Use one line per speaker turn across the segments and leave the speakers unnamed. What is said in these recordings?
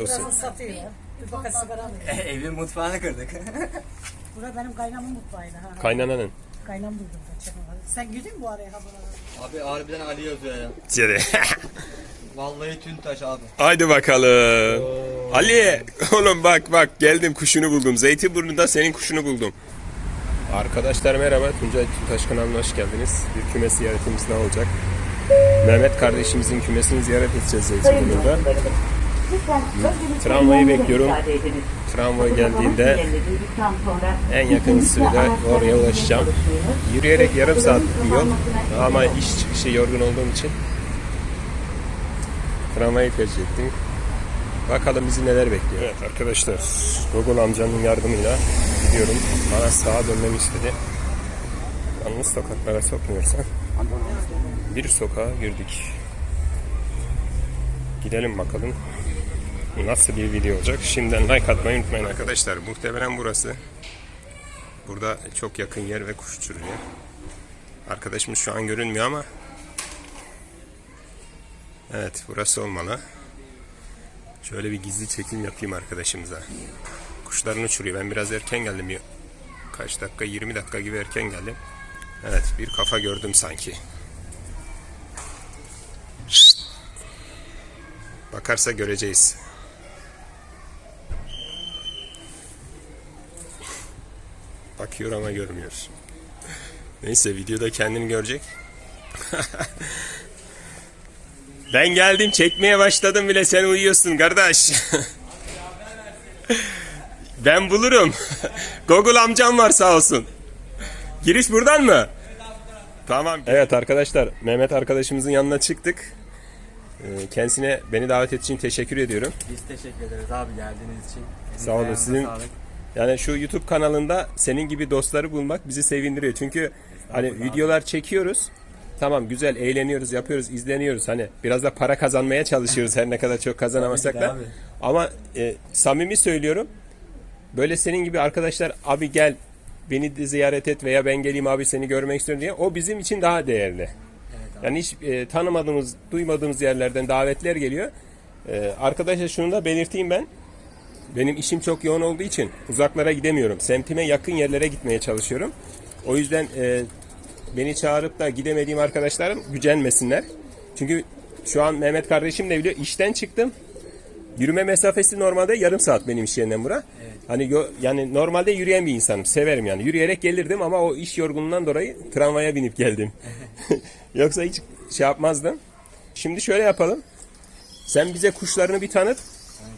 Burası satıyor. Bir paket sigara alıyor.
Evin mutfağını kırdık.
Burası benim kaynamın mutfağıydı. Ha.
Kaynananın.
Kaynam buldum. Sen girdin mi bu araya ha buralara?
abi harbiden Ali yazıyor ya.
İçeri.
Vallahi Tüntaş abi.
Haydi bakalım. Ali oğlum bak bak geldim kuşunu buldum. Zeytinburnu'nda senin kuşunu buldum. Arkadaşlar merhaba. Tuncay Tüntaş kanalına hoş geldiniz. Bir küme ziyaretimiz ne olacak? Mehmet kardeşimizin kümesini ziyaret edeceğiz Zeytinburnu'da. Tramvayı bekliyorum. Tramvay geldiğinde en yakın sürede oraya ulaşacağım. Yürüyerek yarım saat bir yol ama iş çıkışı yorgun olduğum için tramvayı tercih ettim. Bakalım bizi neler bekliyor. Evet arkadaşlar Google amcanın yardımıyla gidiyorum. Bana sağa dönmemi istedi. Yalnız sokaklara sokmuyorsa bir sokağa girdik. Gidelim bakalım nasıl bir video olacak. Şimdiden like atmayı unutmayın arkadaşlar. Muhtemelen burası. Burada çok yakın yer ve kuş uçuruyor. Arkadaşımız şu an görünmüyor ama Evet burası olmalı. Şöyle bir gizli çekim yapayım arkadaşımıza. Kuşların uçuruyor. Ben biraz erken geldim. Kaç dakika 20 dakika gibi erken geldim. Evet bir kafa gördüm sanki. Bakarsa göreceğiz. Bakıyor ama görmüyor. Neyse videoda kendini görecek. ben geldim çekmeye başladım bile sen uyuyorsun kardeş. ben bulurum. Google amcam var sağ olsun. Giriş buradan mı? Tamam. Evet arkadaşlar Mehmet arkadaşımızın yanına çıktık. Ee, Kendisine beni davet ettiği için teşekkür ediyorum.
Biz teşekkür ederiz abi geldiğiniz için. Elinize
Sağ olun, sizin-
sağlık.
Yani şu YouTube kanalında senin gibi dostları bulmak bizi sevindiriyor. Çünkü hani videolar çekiyoruz. Tamam güzel eğleniyoruz, yapıyoruz, izleniyoruz. Hani biraz da para kazanmaya çalışıyoruz her ne kadar çok kazanamasak
Tabii ki
da.
de abi.
Ama e, samimi söylüyorum. Böyle senin gibi arkadaşlar abi gel beni de ziyaret et veya ben geleyim abi seni görmek istiyorum diye o bizim için daha değerli. Yani hiç e, tanımadığımız, duymadığımız yerlerden davetler geliyor. E, arkadaşlar şunu da belirteyim ben. Benim işim çok yoğun olduğu için uzaklara gidemiyorum. Semtime yakın yerlere gitmeye çalışıyorum. O yüzden e, beni çağırıp da gidemediğim arkadaşlarım gücenmesinler. Çünkü şu an Mehmet kardeşim de biliyor. İşten çıktım. Yürüme mesafesi normalde yarım saat benim iş yerinden bura. Hani yo- yani normalde yürüyen bir insanım. Severim yani. Yürüyerek gelirdim ama o iş yorgunluğundan dolayı tramvaya binip geldim. Yoksa hiç şey yapmazdım. Şimdi şöyle yapalım. Sen bize kuşlarını bir tanıt.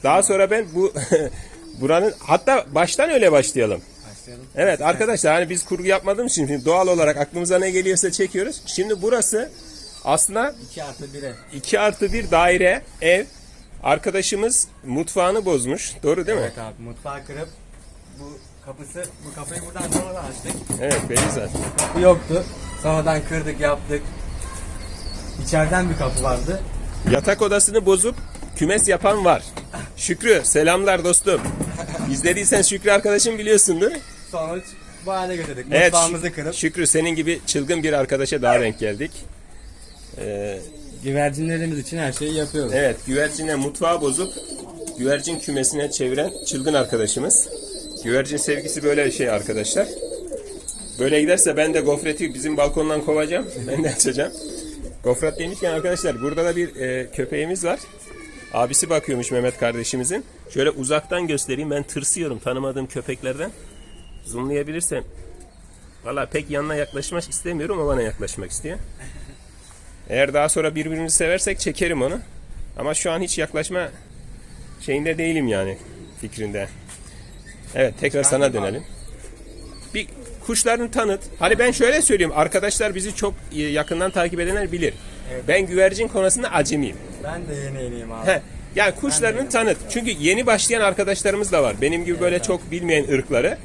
Daha sonra ben bu buranın hatta baştan öyle başlayalım.
Başlayalım.
Evet arkadaşlar hani biz kurgu yapmadığımız için şimdi doğal olarak aklımıza ne geliyorsa çekiyoruz. Şimdi burası aslında
2 artı 1'e.
2 artı bir daire ev. Arkadaşımız mutfağını bozmuş. Doğru değil mi?
Evet abi mutfağı kırıp bu kapısı bu kapıyı buradan sonradan açtık.
Evet belli zaten.
Kapı yoktu. Sonradan kırdık yaptık. İçeriden bir kapı vardı.
Yatak odasını bozup kümes yapan var. Şükrü selamlar dostum. İzlediysen Şükrü arkadaşım biliyorsun değil mi?
Sonra bu hale getirdik.
Evet
Mutfağımızı kırıp
Şükrü senin gibi çılgın bir arkadaşa daha denk geldik. Ee,
güvercinlerimiz için her şeyi yapıyoruz.
Evet, güvercine mutfağı bozup güvercin kümesine çeviren çılgın arkadaşımız. Güvercin sevgisi böyle şey arkadaşlar. Böyle giderse ben de gofreti bizim balkondan kovacağım. Ben de açacağım. Gofret demişken arkadaşlar burada da bir e, köpeğimiz var. Abisi bakıyormuş Mehmet kardeşimizin. Şöyle uzaktan göstereyim. Ben tırsıyorum tanımadığım köpeklerden. Zoomlayabilirsem. Valla pek yanına yaklaşmak istemiyorum o bana yaklaşmak istiyor. Eğer daha sonra birbirimizi seversek çekerim onu. Ama şu an hiç yaklaşma şeyinde değilim yani fikrinde. Evet tekrar sana dönelim. Bir kuşlarını tanıt. Hani ben şöyle söyleyeyim. Arkadaşlar bizi çok e, yakından takip edenler bilir. Ben güvercin konusunda acemiyim.
Ben de yeni yeniyim abi.
Heh, Yani kuşlarını tanıt. Çünkü yeni başlayan arkadaşlarımız da var. Benim gibi böyle çok bilmeyen ırkları.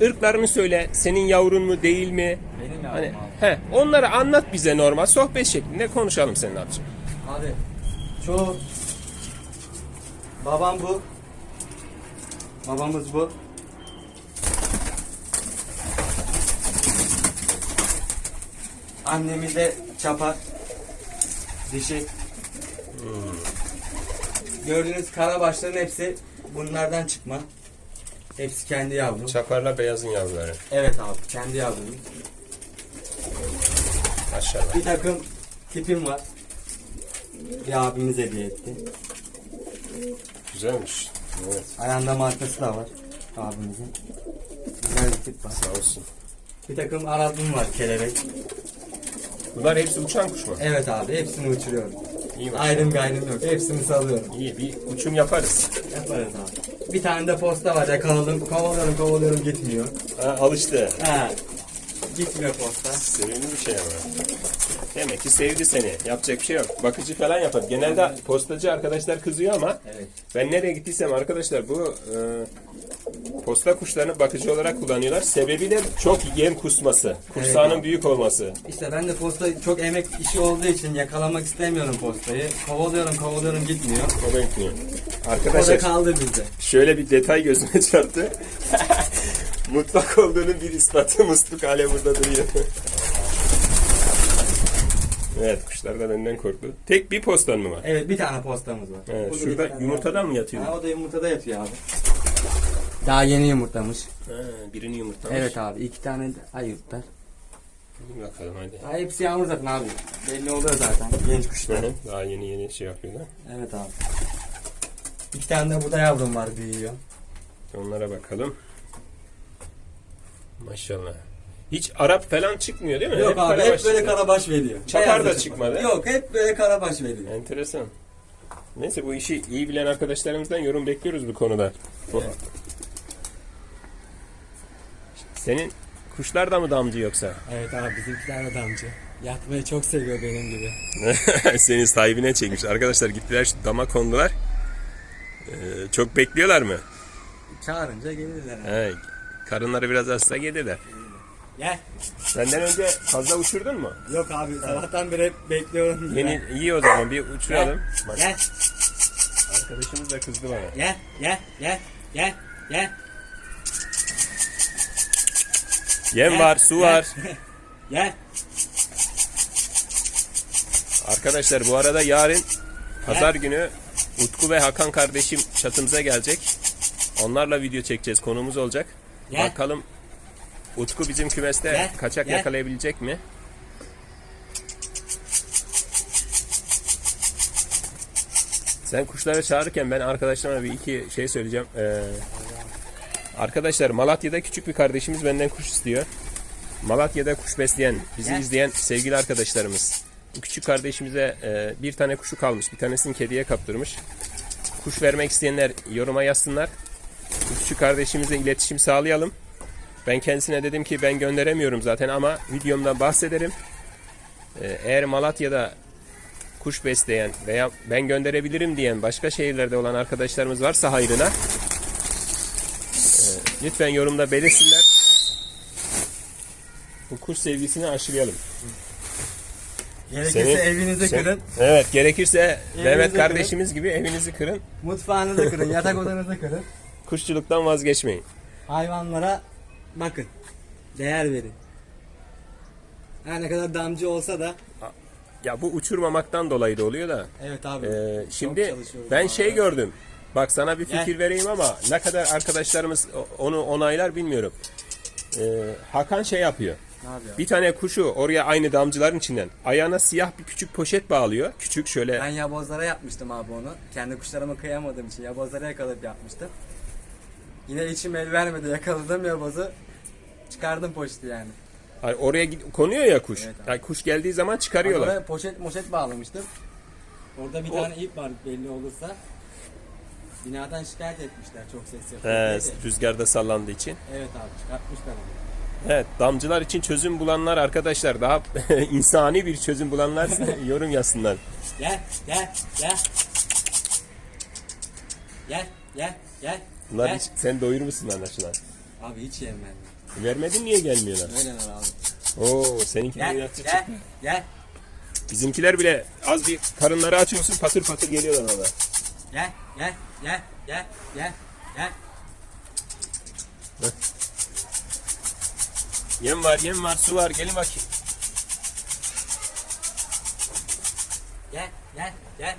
Irklarını söyle. Senin yavrun mu değil mi?
Benim yavrum
Hani,
abi.
he, onları anlat bize normal sohbet şeklinde konuşalım senin abicim.
Abi çoğu babam bu. Babamız bu. Annemiz de çapa. Dişi. gördüğünüz karabaşların hepsi bunlardan çıkma. Hepsi kendi yavru.
Çaparla beyazın yavruları.
Evet abi kendi yavru.
Maşallah.
Bir takım tipim var. Bir abimiz hediye etti.
Güzelmiş. Evet
Ayağında markası da var abimizin. Güzel bir tip var.
sağ olsun.
Bir takım arabım var kelebek.
Bunlar hepsi uçan kuş mu?
Evet abi hepsini uçuruyorum.
İyi maşallah.
Ayrım gayrım yok. Hepsini salıyorum.
İyi bir uçum yaparız.
Yaparız abi. Bir tane de posta var yakaladım. Kovalıyorum kovalıyorum gitmiyor.
Ha, alıştı.
Ha. Gitmiyor posta.
Sevimli bir şey ama. Demek ki sevdi seni. Yapacak bir şey yok. Bakıcı falan yapar. Genelde postacı arkadaşlar kızıyor ama
Evet.
ben nereye gittiysem arkadaşlar bu e, posta kuşlarını bakıcı olarak kullanıyorlar. Sebebi de çok yem kusması. Kursağının
Evet.
büyük olması.
İşte ben de posta çok emek işi olduğu için yakalamak istemiyorum postayı. Kovalıyorum kovalıyorum gitmiyor.
O da gitmiyor.
O da
Arkadaşlar
kaldı bizde.
şöyle bir detay gözüme çarptı. Mutlak olduğunun bir ispatı musluk hala burada duruyor. evet kuşlar da benden korktu. Tek bir postan mı var?
Evet bir tane postamız var.
Evet, şurada yumurtadan mı yatıyor?
Ha, o da yumurtada yatıyor abi. Daha yeni yumurtlamış.
Ha, birini yumurtlamış.
Evet abi iki tane de ayıplar.
Bakalım hadi.
Daha hepsi yavru zaten abi. Belli oluyor zaten genç kuşlar.
Daha yeni yeni şey yapıyorlar.
Evet abi. İki tane de burada yavrum var büyüyor.
Onlara bakalım. Maşallah. Hiç Arap falan çıkmıyor değil mi?
Yok abi
karabaş
hep böyle
çıkıyor.
karabaş veriyor. Beyaz
da çıkmadı.
Yok hep böyle karabaş veriyor.
Enteresan. Neyse bu işi iyi bilen arkadaşlarımızdan yorum bekliyoruz bu konuda. Bu-. Senin kuşlar da mı damcı yoksa?
Evet abi bizimkiler de damcı. Yatmayı çok seviyor benim gibi.
Senin sahibine çekmiş. Arkadaşlar gittiler şu dama kondular. Ee, çok bekliyorlar mı?
Çağırınca gelirler. abi.
He, karınları biraz hasta gelirler.
Gel.
Senden önce fazla uçurdun mu?
Yok abi sabahtan beri hep bekliyorum.
Yeni iyi o zaman bir uçuralım. Bak,
Gel.
arkadaşımız da kızdı bana.
Gel. Gel. Gel. Gel. Gel.
Yem var, su var.
Gel.
Arkadaşlar bu arada yarın pazar günü Utku ve Hakan kardeşim çatımıza gelecek. Onlarla video çekeceğiz. Konumuz olacak.
Gel.
Bakalım Utku bizim kümeste
Gel,
kaçak
gel.
yakalayabilecek mi? Sen kuşları çağırırken ben arkadaşlarıma bir iki şey söyleyeceğim. Ee, arkadaşlar Malatya'da küçük bir kardeşimiz benden kuş istiyor. Malatya'da kuş besleyen, bizi izleyen sevgili arkadaşlarımız. Bu küçük kardeşimize e, bir tane kuşu kalmış. Bir tanesini kediye kaptırmış. Kuş vermek isteyenler yoruma yazsınlar. Bu küçük kardeşimize iletişim sağlayalım. Ben kendisine dedim ki ben gönderemiyorum zaten ama videomda bahsederim. Ee, Eğer Malatya'da kuş besleyen veya ben gönderebilirim diyen başka şehirlerde olan arkadaşlarımız varsa hayrına e, lütfen yorumda belirsinler. Bu kuş sevgisini aşılayalım.
Gerekirse
Senin-
evinizi
Sen-
kırın.
Evet gerekirse Mehmet
kırın.
kardeşimiz gibi evinizi kırın.
Mutfağınızı kırın. Yatak odanızı kırın.
Kuşçuluktan vazgeçmeyin.
Hayvanlara bakın. Değer verin. Her ne kadar damcı olsa da
Ya bu uçurmamaktan dolayı da oluyor da.
Evet abi.
Ee,
Çok
şimdi
çalışıyoruz
ben şey gördüm. Bak sana bir fikir vereyim ama ne kadar arkadaşlarımız onu onaylar bilmiyorum. Ee, Hakan şey yapıyor.
Ne yapıyor?
Bir tane kuşu oraya aynı damcıların içinden ayağına siyah bir küçük poşet bağlıyor. Küçük şöyle
Ben yabozlara yapmıştım abi onu. Kendi kuşlarıma kıyamadığım için yabozlara yakalayıp yapmıştım. Yine içim el vermedi. Yakaladım yabozu. Çıkardım poşeti yani.
Hani oraya gid- konuyor ya kuş.
Evet abi.
Yani kuş geldiği zaman çıkarıyorlar.
oraya poşet moşet bağlamıştım. Orada bir
O-
tane ip var belli olursa. Binadan şikayet etmişler çok ses
He,
yapıyor. diye de.
rüzgarda sallandığı için.
Evet abi çıkartmışlar onu.
Evet, damcılar için çözüm bulanlar arkadaşlar daha insani bir çözüm bulanlar yorum yazsınlar.
Gel gel gel. Gel gel gel.
Bunlar
gel.
hiç, sen doyurmuşsun anlaşılan.
Abi hiç yemem ben.
Vermedin niye gelmiyorlar?
Öyleler abi.
Oo, seninkiler
Gel
yatacak.
gel gel
Bizimkiler bile az bir karınları açıyorsun patır patır geliyorlar orada.
Gel, gel, gel, gel, gel, gel. Bak.
Yem var, yem var, su var. Gelin bakayım.
Gel, gel, gel.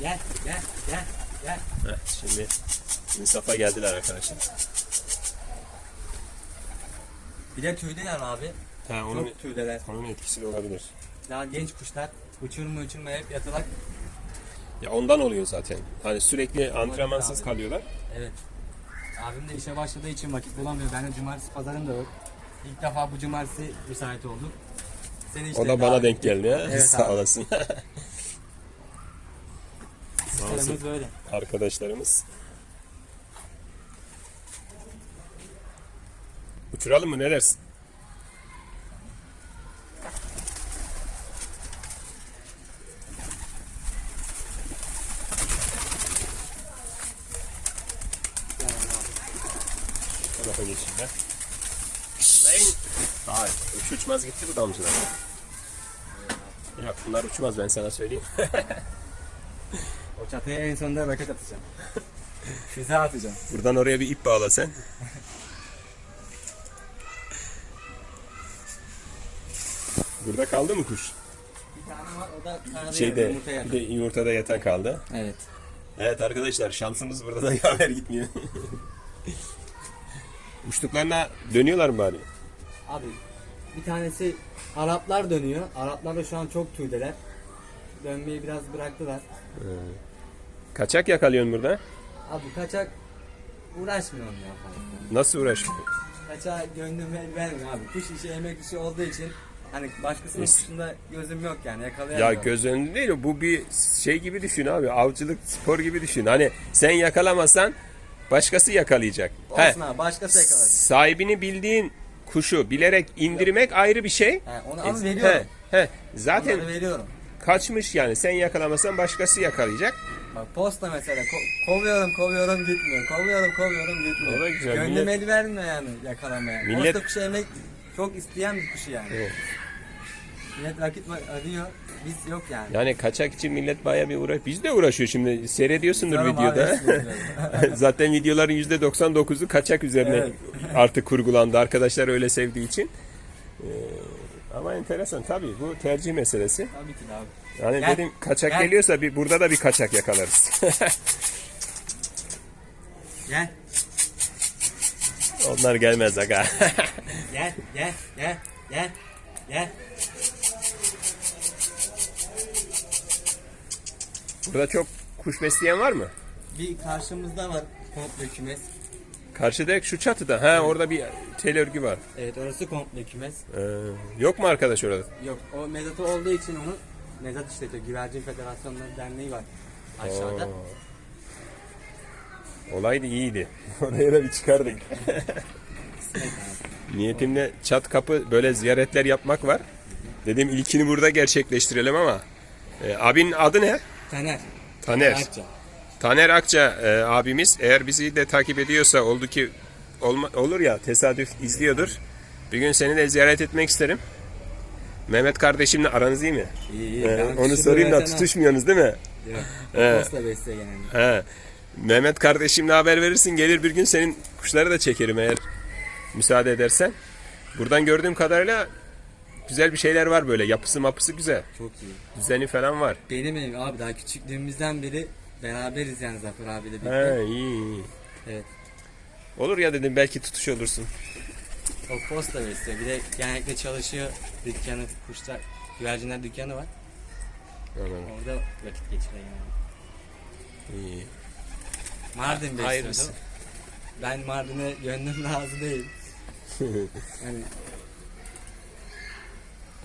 Gel, gel, gel, gel.
Heh, şimdi insafa geldiler arkadaşlar.
Bir de tüydeler abi.
Ha, onun,
Çok tüydeler.
onun etkisi de olabilir.
Daha genç kuşlar. Uçurma uçurma hep yatalak.
Ya ondan oluyor zaten. Hani sürekli antrenmansız
abi.
kalıyorlar.
Evet. Abim de işe başladığı için vakit bulamıyor. Ben de cumartesi pazarım da yok. İlk defa bu cumartesi müsait olduk. Seni işte
O da bana
davet
denk geldi ha.
Evet
Sağ
abi.
olasın.
Sistemimiz böyle.
Arkadaşlarımız. Uçuralım mı ne dersin? Tarafa geçeyim ben. Lan! Hayır, uç uçmaz gitti bu damcılar. Yok bunlar uçmaz ben sana söyleyeyim.
O çatıya en sonunda roket atacağım. Füze atacağım.
Buradan oraya bir ip bağla sen. Burada kaldı mı kuş?
Bir tane var o da kanada
Şeyde
yumurta
bir
yakın.
de yumurtada yatan kaldı.
Evet.
Evet arkadaşlar şansımız burada da yaver gitmiyor. Uçtuklarına dönüyorlar mı bari?
Abi bir tanesi Araplar dönüyor. Araplar da şu an çok tüydeler. Dönmeyi biraz bıraktılar.
Kaçak yakalıyorsun burada.
Abi kaçak uğraşmıyorum ya fazla.
Nasıl uğraşmıyor?
Kaçağa gönlüm el vermiyor abi. Kuş işi emek işi olduğu için hani başkasının
Es-
kuşunda gözüm yok yani
Ya
yakalayamıyorum.
göz önünde değil o. Bu bir şey gibi düşün abi. Avcılık spor gibi düşün. Hani sen yakalamazsan başkası yakalayacak. He,
Olsun abi başkası yakaladı.
sahibini bildiğin kuşu bilerek indirmek ayrı bir şey.
He, onu
E,
veriyorum.
He, he. Zaten
Onları veriyorum.
kaçmış yani. Sen yakalamazsan başkası yakalayacak.
Bak posta mesela ko- kovuyorum kovuyorum gitmiyor. Kovuyorum kovuyorum gitmiyor.
O da güzel.
Gönlüm
Millet-
el vermiyor yani yakalamaya.
Millet-
Posta kuşu emek çok isteyen bir kuşu yani.
Evet.
Millet var- arıyor. Biz yok yani.
Yani kaçak için millet baya bir uğraş. Biz de uğraşıyor şimdi. Seyrediyorsundur videoda. Zaten videoların %99'u kaçak üzerine
Evet.
artık kurgulandı. Arkadaşlar öyle sevdiği için. Ee, ama enteresan tabii bu tercih meselesi.
Tabii ki de abi.
Yani
Gel,
dedim kaçak
gel.
geliyorsa bir burada da bir kaçak yakalarız.
Gel.
Onlar gelmez aga.
Gel. Gel. Gel. Gel. Gel.
burada çok kuş besleyen var mı?
Bir karşımızda var komple kümes.
Karşıda şu çatıda. Ha orada bir tel örgü var.
Evet orası komple kümes.
Ee, yok mu arkadaş orada?
Yok o mezatı olduğu için onu mezat işletiyor. Güvercin Federasyonları Derneği var aşağıda.
Oo. Olaydı iyiydi. Oraya da bir çıkardık. Niyetimde çat kapı böyle ziyaretler yapmak var. Dedim ilkini burada gerçekleştirelim ama. E, abinin adı ne?
Taner.
Taner.
Akça.
Taner Akça e, abimiz eğer bizi de takip ediyorsa oldu ki olma- olur ya tesadüf izliyordur. Bir gün seni de ziyaret etmek isterim. Mehmet kardeşimle aranız iyi mi?
İyi iyi.
E,
Ben
onu sorayım da tutuşmuyorsunuz değil mi?
Yok.
Evet.
Posta besle yani.
He. Mehmet kardeşimle haber verirsin gelir bir gün senin kuşları da çekerim eğer müsaade edersen. Buradan gördüğüm kadarıyla güzel bir şeyler var böyle yapısı mapısı güzel.
Çok iyi.
Düzeni falan var.
Benim evim abi daha küçüklüğümüzden beri beraberiz yani Zafer abiyle birlikte.
He iyi iyi.
Evet.
Olur ya dedim belki tutuş olursun.
O posta besliyor. Bir de genellikle çalışıyor. Dükkanı, kuşlar, güvercinler dükkanı var.
Anladım.
Orada vakit geçiriyor yani.
İyi.
Mardin.
Hayırlısı.
Ben Mardin'e gönlüm razı değil. yani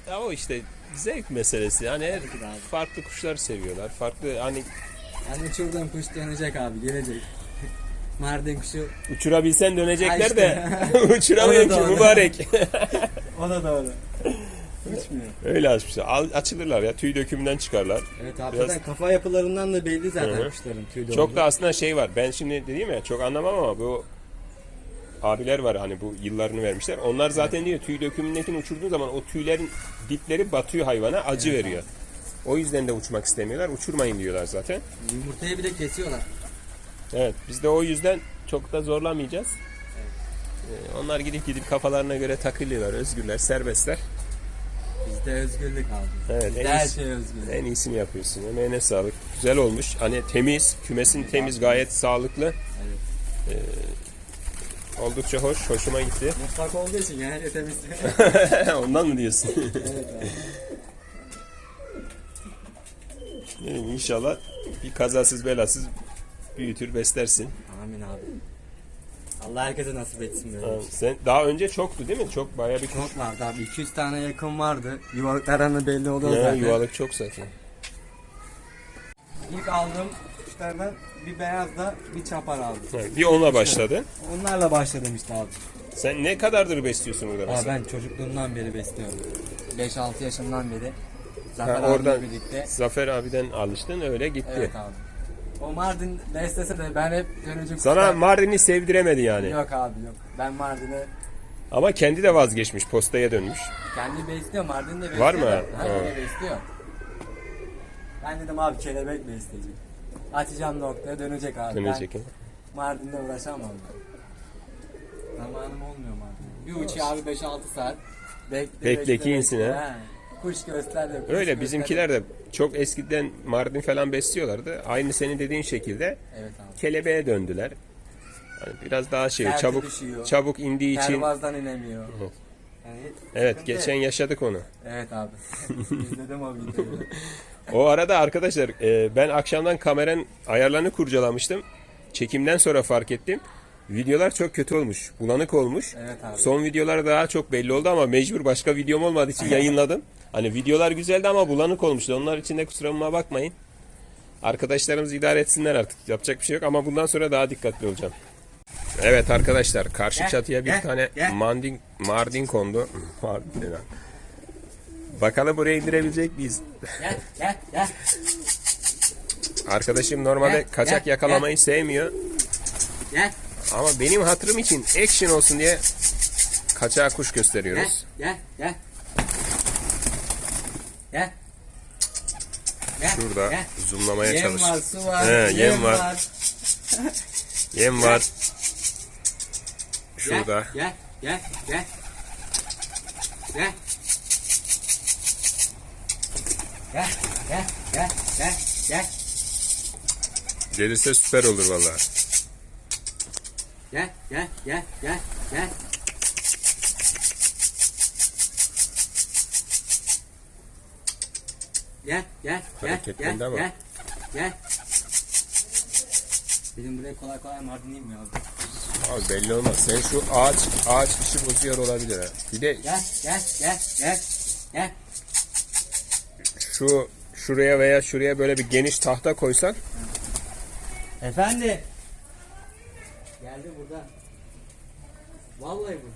Ya o işte zevk meselesi. Yani her
Tabii ki de abi.
farklı kuşlar seviyorlar. Farklı hani
Yani uçurduğum kuş dönecek abi gelecek. Mardin kuşu
uçurabilsen dönecekler
Ha işte.
de uçuramıyor
O da
ki mübarek.
o da doğru. Uçmuyor.
Öyle açmışlar. Açılırlar ya tüy dökümünden çıkarlar.
Evet abi
Biraz-
zaten kafa yapılarından da belli zaten
Hı hı.
kuşların tüy
Çok da aslında şey var. Ben şimdi dediğim ya çok anlamam ama bu abiler var hani bu yıllarını vermişler. Onlar zaten diyor tüy dökümündekini uçurduğun zaman o tüylerin dipleri batıyor hayvana acı veriyor. O yüzden de uçmak istemiyorlar. Uçurmayın diyorlar zaten.
Yumurtayı bile kesiyorlar.
Evet biz de o yüzden çok da zorlamayacağız. Ee, onlar gidip gidip kafalarına göre takılıyorlar. Özgürler, serbestler.
Biz İşte özgürlük abi.
Evet,
Bizde
en
her
iyisi.
şey özgürlük.
En iyisini yapıyorsun. Emeğine sağlık. Güzel olmuş. Hani temiz, kümesin temiz, gayet sağlıklı.
Evet.
Ee, oldukça hoş, hoşuma gitti.
Mutfak olduğu için yani temiz.
Ondan mı diyorsun?
evet abi.
Yani İnşallah bir kazasız belasız büyütür, beslersin.
Amin abi. Allah herkese nasip etsin böyle.
Sen daha önce çoktu değil mi? Çok bayağı bir.
Çok vardı abi. 200 tane yakın vardı. Yuvalıklar hani belli oluyor
Ya,
zaten.
yuvalık çok zaten.
İlk aldığım kuşlardan bir beyazla bir çapar aldım.
Ha, bir onunla başladın.
Onlarla başladım işte abi.
Sen ne kadardır besliyorsun burada
Aa,
mesela?
ben çocukluğumdan beri besliyorum. 5-6 yaşımdan beri. Zafer
Ha,
abiyle
oradan
birlikte.
Zafer abiden alıştın öyle gitti.
Evet abi. O Mardin beslese de ben hep dönücü
Sana Mardin'i sevdiremedi yani.
Yok abi yok. Ben Mardin'e
Ama kendi de vazgeçmiş, postaya dönmüş.
kendi besliyor. Mardin'de besliyor.
Var mı?
da.
Ha,
yine besliyor. Ben dedim abi kelebek besleyeceğim. Açacağım noktaya dönecek abi.
Dönecek.
Ben Mardin'de uğraşamam ben. Zamanım olmuyor Mardin'de. Bir uçuyor abi 5-6 saat. Bekle,
Bekle ki insin ha.
ha. Kuş göster de kuş
Öyle bizimkiler de çok eskiden Mardin falan besliyorlardı. Aynı senin dediğin şekilde
Evet abi.
kelebeğe döndüler. Hani biraz daha şey
Serti
çabuk
düşüyor.
çabuk indiği için.
Pervazdan inemiyor.
Evet.
Yani
Evet
sıkıntı.
geçen yaşadık onu.
Evet abi. İzledim o videoyu.
O arada arkadaşlar e, ben akşamdan kameranın ayarlarını kurcalamıştım. Çekimden sonra fark ettim. Videolar çok kötü olmuş. Bulanık olmuş.
Evet abi.
Son videolar daha çok belli oldu ama mecbur başka videom olmadığı için yayınladım. Hani videolar güzeldi ama bulanık olmuştu. Onlar için de kusuruma bakmayın. Arkadaşlarımız idare etsinler artık. Yapacak bir şey yok ama bundan sonra daha dikkatli olacağım. Evet arkadaşlar karşı
Gel,
çatıya bir
gel,
tane
gel.
mandin, mardin kondu. Mardin ne lan? Bakalım buraya indirebilecek miyiz?
Gel gel gel.
Arkadaşım normalde
Gel,
kaçak
gel,
yakalamayı sevmiyor.
Gel
Ama benim hatırım için action olsun diye kaçağa kuş
gel
gösteriyoruz.
gel gel. Gel. Gel.
Şurada
Gel.
zoomlamaya
Yem
çalış.
var, su var.
He, yem var. Yem var.
Gel,
Şurada.
Gel gel gel. Gel. Gel gel gel gel gel.
Gelirse süper olur vallahi.
Gel gel gel gel gel. Gel gel gel gel
ama.
gel gel. Benim buraya kolay kolay Mardin inmiyor abi.
Abi belli olmaz. Sen şu ağaç ağaç işi bozuyor olabilir ha. Bir de
Gel gel gel gel gel.
şu şuraya veya şuraya böyle bir geniş tahta koysak
Efendi. Geldi burada. Vallahi bu.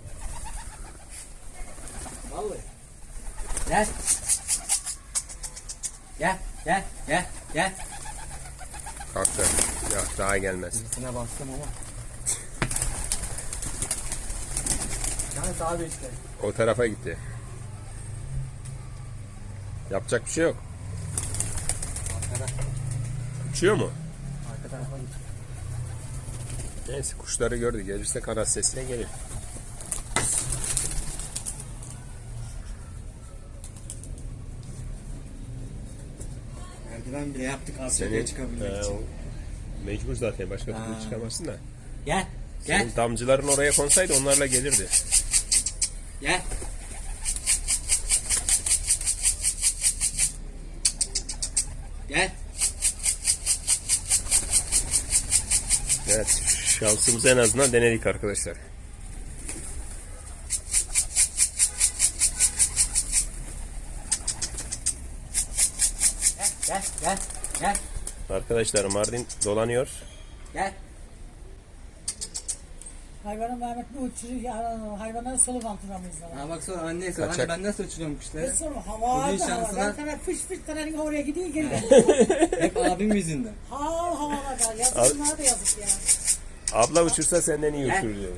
Vallahi. Gel. Gel gel gel gel.
kalktı. Ya daha gelmez.
Üstüne bastım ama. Yani abi işte.
O tarafa gitti. Yapacak bir şey yok.
Arkada.
Uçuyor mu?
Arka tarafa git.
Neyse kuşları gördü. Gelirse kanat sesine gelir.
Merdiven bile yaptık
Seni,
çıkabilmek
Ee,
için.
mecbur zaten başka türlü çıkamazsın da.
Gel. Gel.
Senin damcıların oraya konsaydı onlarla gelirdi.
Gel. Gel.
Evet şansımızı en azından denedik arkadaşlar.
Gel. Gel. Gel. Gel.
Arkadaşlar Mardin dolanıyor.
Gel.
Hayvanın Mehmet bu uçuruyor. ya, Hayvanları soluk altına mıyızlar?
Ha bak sonra anne sonra
Kaçak.
anne ben nasıl uçuruyorum kuşları?
Ne sonra hava
Bugün
aldı hava.
şansına-
Ben sana fış fış tane oraya gidiyor geliyor.
Hep abim yüzünden.
Hav havalarda. Yazıklar da yazık ya.
Abla uçursa senden iyi
Gel.
uçurur diyor.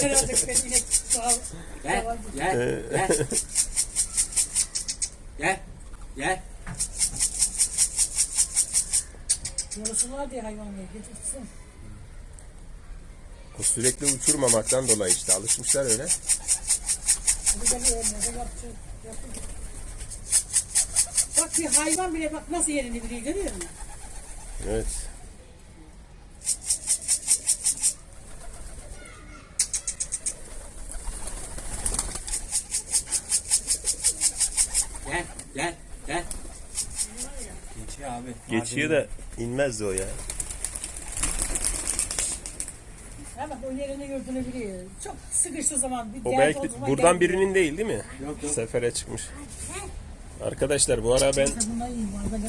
Herhalde beni yine sağ
Gel.
sağ-
Gel. Gel. Gel. Gel.
Yorulsunlar diye hayvanları getirsin.
O sürekli uçurmamaktan dolayı işte alışmışlar öyle.
Hadi geliyor ne de yapacak. Bak bir hayvan bile bak nasıl yerini biliyor görüyor musun?
Evet.
Gel gel gel. Geçiyor abi.
Geçiyor da inmezdi o ya.
Ha bak o yerini gördüğünü biliyor. Çok sıkıştığı zaman bir
O belki
zaman
buradan
gel-
birinin değil değil mi?
Yok yok.
Sefere çıkmış. Arkadaşlar bu ara ben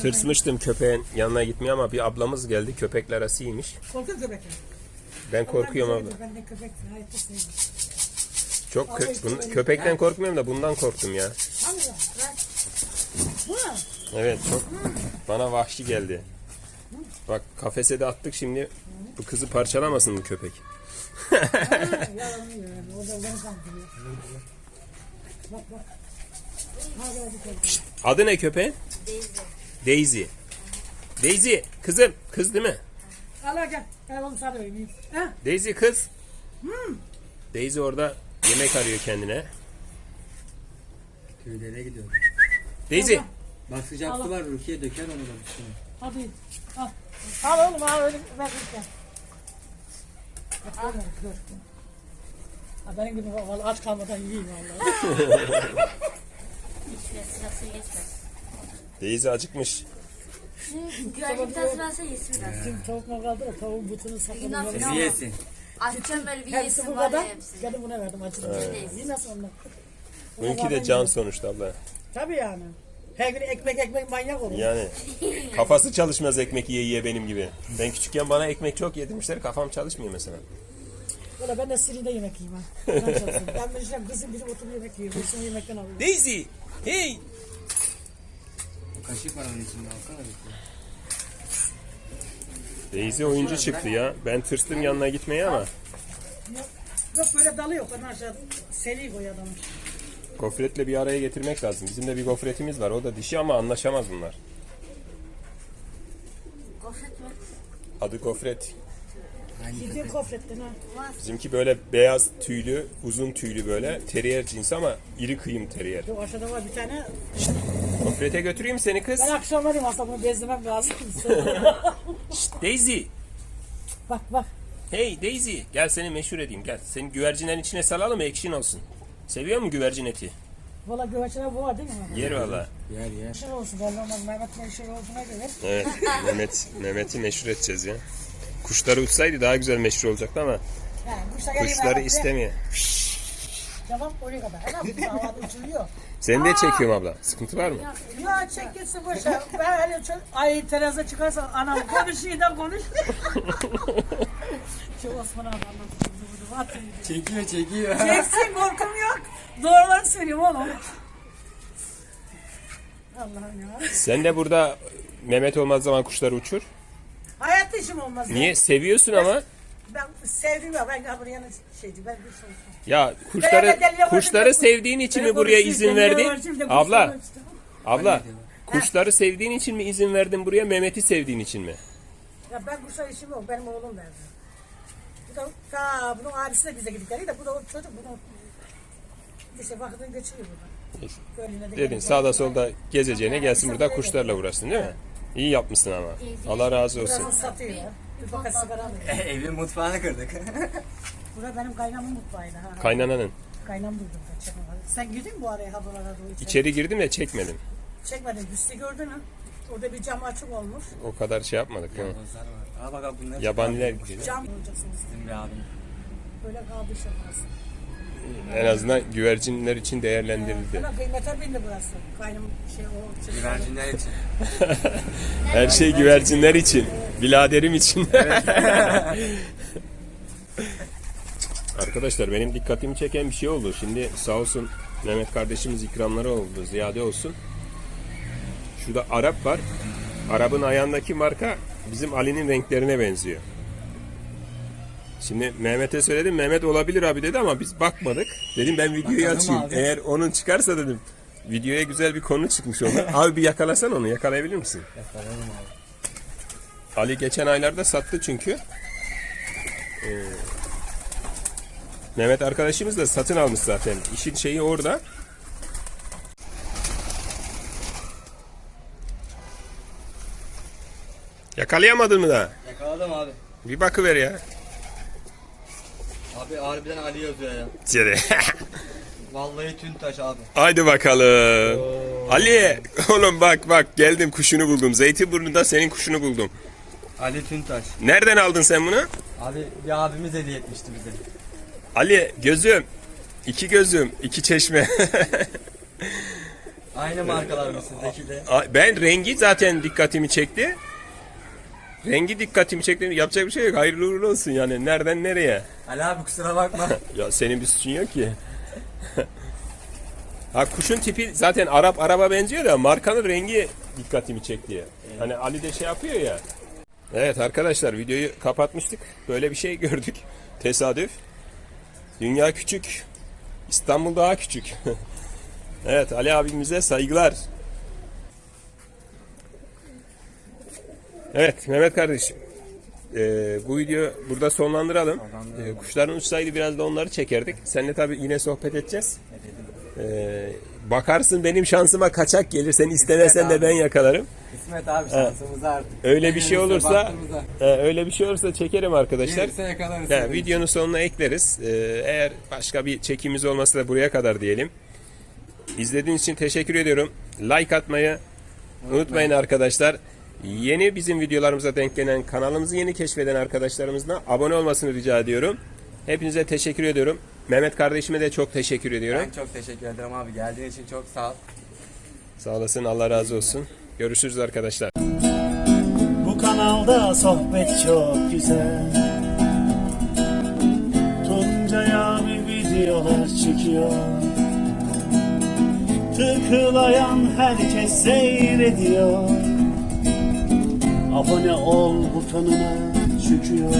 tırsmıştım köpeğin yanına gitmeye ama bir ablamız geldi. Köpekle arası iyiymiş.
Korkuyor köpekler.
Ben korkuyorum
Onlar
abla.
köpek.
Çok kö- bun- köpekten korkmuyorum da bundan korktum ya. Evet çok bana vahşi geldi. Bak kafese de attık şimdi bu kızı parçalamasın bu köpek. Adı ne köpeğin? Daisy. Daisy kızım. Kız değil mi?
Al gel. Gel onu sana vereyim. Ha?
Daisy kız. Daisy orada yemek arıyor kendine.
Tüylere gidiyor.
Daisy.
Bak sıcaklılar Rukiye döker onu da üstüne.
Hadi. Al. Al oğlum al öyle ver lütfen. Gör gör. Ha, benim gibi vallahi aç kalmadan yiyeyim vallahi.
İşte sırası geçmez.
Daisy acıkmış.
Güvenlikten sırası yesin biraz.
Şimdi tavuk mu kaldı da tavuğun.
Günden
böyle.
sonra-
Bizi yesin.
Açacağım böyle bir
Hepsi
yesin
bu
var ya
kadar.
hepsi.
Gel buna verdim acıdım. Yemez ondan.
Bununki de can sonuçta abla.
Tabii yani. Her gün ekmek ekmek manyak olur.
Yani kafası çalışmaz ekmek yiye yiye benim gibi. Ben küçükken bana ekmek çok yedirmişler kafam çalışmıyor mesela.
Böyle ben de Siri'de yemek yiyeyim ha. Ben mesela kızım bizim oturup yemek yiyor. Bizim yemekten alıyor.
Daisy! Hey!
Kaşık var onun içinde alsana bir.
Daisy oyuncu çıktı ya. Ben tırstım yanına gitmeye ama
Yok böyle dalı yok. Ben aşağıda seri koy adamı.
Gofretle bir araya getirmek lazım. Bizim de bir gofretimiz var. O da dişi ama anlaşamaz bunlar.
Gofret mi?
Adı gofret.
Gidin kofretten ha.
Bizimki böyle beyaz tüylü, uzun tüylü böyle teriyer cinsi ama iri kıyım teriyer.
Yok aşağıda var bir tane.
Gofrete götüreyim seni kız.
Ben akşam varayım aslında bunu bezlemem lazım.
Daisy!
bak bak.
Hey Daisy! Gel seni meşhur edeyim gel. Seni güvercinlerin içine salalım ekşin olsun. Seviyor musun güvercin eti?
Valla güveçler bu var değil mi?
Yer valla.
Yer yer.
Şey olsun belli olmaz. Mehmet şey olduğuna göre.
Evet Mehmet, Mehmet'i meşhur edeceğiz ya. Kuşları uçsaydı daha güzel meşhur olacaktı ama
kuşlar geleyim
kuşları istemiyor.
Tamam oraya kadar. Adam bu havada uçuruyor.
Seni de çekiyorum abla. Sıkıntı var mı?
Ya çek gitsin boşa. Ben öyle çok ay teraza çıkarsa anam konuşuyor da konuş. Şu Osman abi anlatıyor.
Çekiyor çekiyor.
Çeksin korkum yok. Doğruları söylüyorum oğlum. Allah'ım ya.
Sen de burada Mehmet olmaz zaman kuşları uçur.
Hayatta işim olmaz.
Niye? Seviyorsun ama.
Ben sevdim ya ben yana şeydi ben bir şey.
Ya kuşları kuşları sevdiğin için mi buraya izin verdin? Abla, abla. Kuşları sevdiğin için mi izin verdin buraya? Mehmet'i sevdiğin için mi?
Ya ben kuşlar işim yok benim oğlum verdi. Bu da ta bunun abisi de bize gidip geliyor da bu da o çocuk bunu işte vakitini geçiriyor burada. De
Dedin sağda solda gezeceğine gelsin burada kuşlarla uğraşsın değil mi? İyi yapmışsın ama. Allah razı olsun.
Birazını satıyor. Bir paket sigara alıyor.
Evin mutfağını kırdık.
Burada benim kaynamın mutfağıydı ha.
Kaynananın.
Kaynam durdum da çekmem. Sen girdin mi bu araya ha buralara doğru? içeri?
Girdim de çekmedim.
Çekmedin. Üstü gördün mü? Orada bir cam açık olmuş.
O kadar şey yapmadık.
Var. Aa bak abi bunlar.
Yabaniler gidiyor.
Cam olacaksınız.
Bizim bir abim.
Böyle kaldı yapmaz.
En azından güvercinler için değerlendirildi.
Ama kıymete bindi burası. Kaynım şey o. Şey,
Güvercinler için.
Her şey güvercinler için. Biladerim için. Arkadaşlar benim dikkatimi çeken bir şey oldu. Şimdi sağ olsun Mehmet kardeşimiz ikramları oldu. Ziyade olsun. Şurada Arap var. Arap'ın ayağındaki marka bizim Ali'nin renklerine benziyor. Şimdi Mehmet'e söyledim. Mehmet olabilir abi dedi ama biz bakmadık. Dedim ben videoyu
Bakalım
açayım.
abi.
Eğer onun çıkarsa dedim. Videoya güzel bir konu çıkmış ona. Abi bir yakalasan onu. Yakalayabilir misin?
Yakalayalım abi.
Ali geçen aylarda sattı çünkü. Ee, Mehmet arkadaşımız da satın almış zaten. İşin şeyi orada. Yakalayamadın mı daha?
Yakaladım abi.
Bir bakıver ya.
Abi harbiden Ali yazıyor ya.
İçeri.
Vallahi Tüntaş abi.
Haydi bakalım. Ali oğlum bak bak geldim kuşunu buldum. Zeytinburnu'nda senin kuşunu buldum.
Ali Tüntaş.
Nereden aldın sen bunu?
Abi bir abimiz hediye etmişti bize.
Ali gözüm. iki gözüm, iki çeşme.
Aynı markalar mı sizdeki de?
ben rengi zaten dikkatimi çekti. Rengi dikkatimi çekti. Yapacak bir şey yok. Hayırlı uğurlu olsun yani. Nereden nereye?
Ali abi kusura bakma.
Ya senin bir suçun yok ki. ha kuşun tipi zaten Arap araba benziyor da markanın rengi dikkatimi çekti. Hani Ali de şey yapıyor ya. Evet arkadaşlar videoyu kapatmıştık. Böyle bir şey gördük. Tesadüf. Dünya küçük. İstanbul daha küçük. evet Ali abimize saygılar. Evet Mehmet kardeşim. Ee, bu videoyu burada sonlandıralım. Ee, kuşların uçsaydı biraz da onları çekerdik. Seninle tabii yine sohbet edeceğiz. Ee, bakarsın benim şansıma kaçak gelir. Sen istemesen de ben yakalarım.
İsmet abi şansımız artık.
Öyle bir şey olursa e, öyle bir şey olursa çekerim arkadaşlar.
Gelirse yakalarız.
Yani
sizi.
videonun sonuna ekleriz. Ee, eğer başka bir çekimimiz olmasa da buraya kadar diyelim. İzlediğiniz için teşekkür ediyorum. Like atmayı unutmayın arkadaşlar. Yeni bizim videolarımıza denk gelen kanalımızı yeni keşfeden arkadaşlarımızla abone olmasını rica ediyorum. Hepinize teşekkür ediyorum. Mehmet kardeşime de çok teşekkür ediyorum.
Ben çok teşekkür ederim abi. Geldiğin için çok sağ ol.
Sağ olasın Allah razı olsun. Görüşürüz arkadaşlar.
Bu kanalda sohbet çok güzel Tuncay abi videolar çekiyor Tıklayan herkes seyrediyor Abone ol butonuna çıkıyor